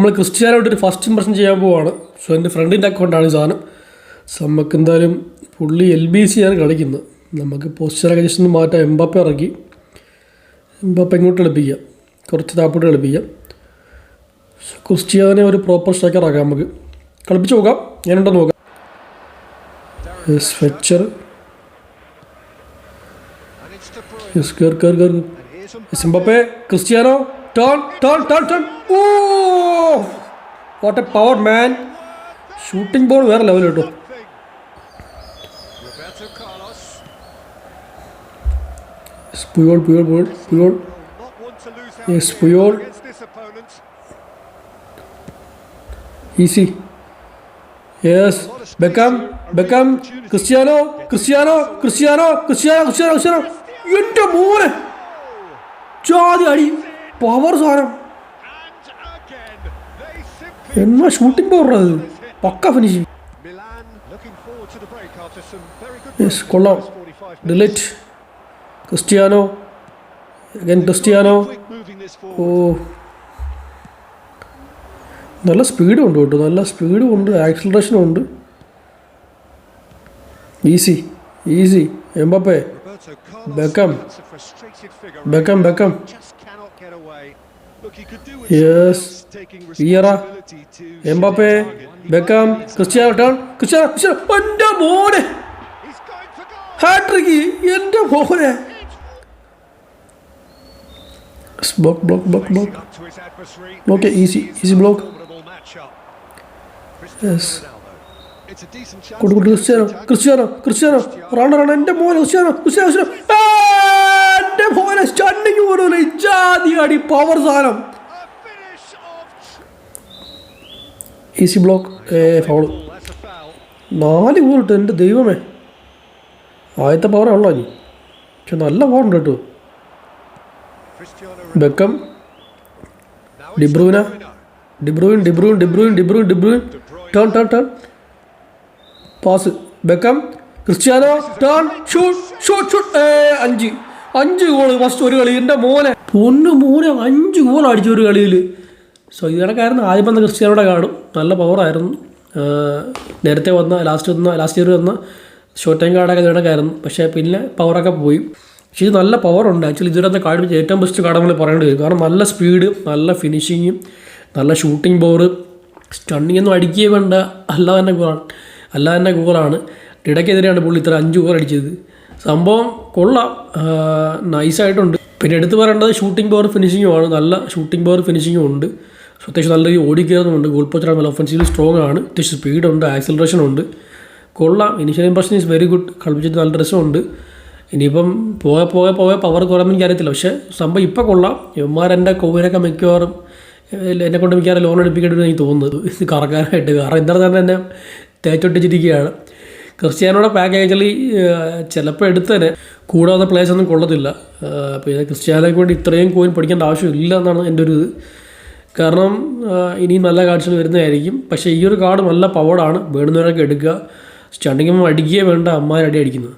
നമ്മൾ ക്രിസ്ത്യാനോട്ട് ഒരു first impression ചെയ്യാൻ പോവാണ്. സോ എന്റെ ഫ്രണ്ടിന്റെ അക്കൗണ്ടാണ് ഈ സാധനം. സോ നമുക്ക് എന്തായാലും പുള്ളി എൽ ബി സി ആണ് കളിക്കുന്നത്. നമുക്ക് പോസ്റ്റർ കണ്ടീഷൻ മാറ്റാം. എംബാപ്പ ഇറക്കി. എംബാപ്പ ഇങ്ങോട്ട് കളിപ്പിക്കാം. കുറച്ച് താപ്പോട്ട് സോ ക്രിസ്ത്യാനെ ഒരു പ്രോപ്പർ സ്ട്രൈക്കർ ആക്കാം നമുക്ക്. കളിപ്പിച്ച് നോക്കാം. ഞാനുണ്ടോ നോക്കാം. Feature. സിംബപ്പെ Cristiano? Turn turn, turn, turn. Oh! What a power man shooting ball വേറെ ലെവൽ കേട്ടോ Yes, Puyol Puyol Puyol Puyol this opponent. Easy yes Beckham Beckham Cristiano Cristiano Cristiano Cristiano Cristiano Cristiano എന്റെ മോനെ. ജാതി അടി. Power സ്വാരം എന്ന shooting power അത് പക്ക finishing yes കൊള്ളാം. De Ligt Cristiano? Again Cristiano? Oh. നല്ല സ്പീഡും ഉണ്ട് കേട്ടോ. നല്ല സ്പീഡും ഉണ്ട്. ആക്സിലറേഷനും ഉണ്ട്. Easy easy Mbappe. Beckham, Beckham. with Yes. Vieira. responsibility to Cristiano turn Cristiano Cristiano എന്റെ മോനെ. ഹാട്രിക്ക് എന്റെ മോനെ block block block block okay easy easy block Okay, This easy, is easy a block. formidable matchup. Cristiano Yes. Ronaldo. It's a decent chance കൊടു കൊടു go Cristiano എന്റെ മോനെ Cristiano Cristiano Cristiano. ആ, എന്റെ മോനെ സ്റ്റണ്ണിങ് പോലും ഇജാതി അടി പവർ സാധനം. A ഈസി ബ്ലോക്ക് ഏ ഫൗൾ നാല് എന്റെ ദൈവമേ. ആദ്യത്തെ പവറേ ഉള്ളോ ഇനി. പക്ഷെ നല്ല പവർ ഉണ്ട് കേട്ടോ. Beckham De Bruyne De Bruyne De Bruyne De Bruyne De Bruyne De Bruyne De Bruyne turn turn turn pass Beckham Cristiano turn shoot shoot shoot അഞ്ച്. അഞ്ച് ഗോൾ ഫസ്റ്റ് ഒരു കളി എന്റെ മോനെ. പൊന്നു മോനെ. അഞ്ച് ഗോൾ അടിച്ചു ഒരു കളിയിൽ. സോ കണക്കായിരുന്നു ആദ്യം വന്ന ക്രിസ്ത്യാനോടെ കാണും. നല്ല പവറായിരുന്നു നേരത്തെ വന്ന ലാസ്റ്റ് വന്ന ലാസ്റ്റ് ഇയർ വന്ന ഷോർട്ട് ടൈം കാർഡൊക്കെ ഇത് കണക്കായിരുന്നു പക്ഷേ പിന്നെ പവറൊക്കെ പോയി. പക്ഷേ ഇത് നല്ല പവറുണ്ട് ആക്ച്വലി ഇതിനകത്ത് കാർഡ് ഏറ്റവും ബെസ്റ്റ് കാർഡ് നമ്മൾ പറയേണ്ടി വരും. കാരണം നല്ല സ്പീഡ് നല്ല ഫിനിഷിങ്ങും നല്ല ഷൂട്ടിംഗ് പവർ സ്റ്റണ്ണിങ് ഒന്നും അടിക്കുകയേ വേണ്ട. അല്ലാതെ തന്നെ അല്ലാതെ തന്നെ ഗോളാണ്. ഇടയ്ക്കെതിരെയാണ് പുള്ളി ഇത്ര അഞ്ച് ഗോൾ അടിച്ചത്. സംഭവം കൊള്ളാം. നൈസായിട്ടുണ്ട് പിന്നെ എടുത്തു പറയേണ്ടത് ഷൂട്ടിംഗ് പവർ ഫിനിഷിങ്ങും ആണ്. നല്ല ഷൂട്ടിംഗ് പവർ ഫിനിഷിങ്ങും ഉണ്ട്. അത്യാവശ്യം നല്ല രീതിയിൽ ഓടിക്കയറുന്നുണ്ട് ഗോൾ പോസ്റ്റ് നല്ല ഒഫൻസീവ് സ്ട്രോങ് ആണ്. അത്യാവശ്യം സ്പീഡുണ്ട് ആക്സിലറേഷൻ ഉണ്ട്. കൊള്ളാം. Initial impression is very good കളിപ്പിച്ചിട്ട് നല്ല രസമുണ്ട്. ഇനിയിപ്പം പോകെ പോകെ പോകെ പവർ കുറയുമ്പോൾ എനിക്ക് അറിയത്തില്ല പക്ഷേ സംഭവം ഇപ്പം കൊള്ളാം. ഇവന്മാരെന്റെ കോവിനൊക്കെ മിക്കവാറും എന്നെ കൊണ്ട് മിക്കവാറും ലോൺ എടുപ്പിക്കേണ്ടി എനിക്ക് തോന്നുന്നത്. ഇത് കറക്കാനായിട്ട് കാരണം ഇന്നലെ തന്നെ എന്നെ തേച്ചൊട്ടിച്ചിരിക്കുകയാണ്. ക്രിസ്ത്യാനോടെ പാക്കേജിൽ ചിലപ്പോൾ എടുത്തന്നെ കൂടെ വന്ന പ്ലേസ് ഒന്നും കൊള്ളത്തില്ല. അപ്പോൾ പിന്നെ ക്രിസ്ത്യാനോയ്ക്ക് വേണ്ടി ഇത്രയും കോയിൻ പഠിക്കേണ്ട ആവശ്യമില്ല എന്നാണ് എന്റെ ഒരു ഇത്. കാരണം ഇനിയും നല്ല കാഴ്ചകൾ വരുന്നതായിരിക്കും. പക്ഷേ ഈ ഒരു കാർഡ് നല്ല പവർഡാണ് വേണ്ടുന്നവരൊക്കെ എടുക്കുക. സ്റ്റണ്ടിങ്ങും അടിക്കുകയേ വേണ്ട. അമ്മാരടി അടിക്കുന്നത്.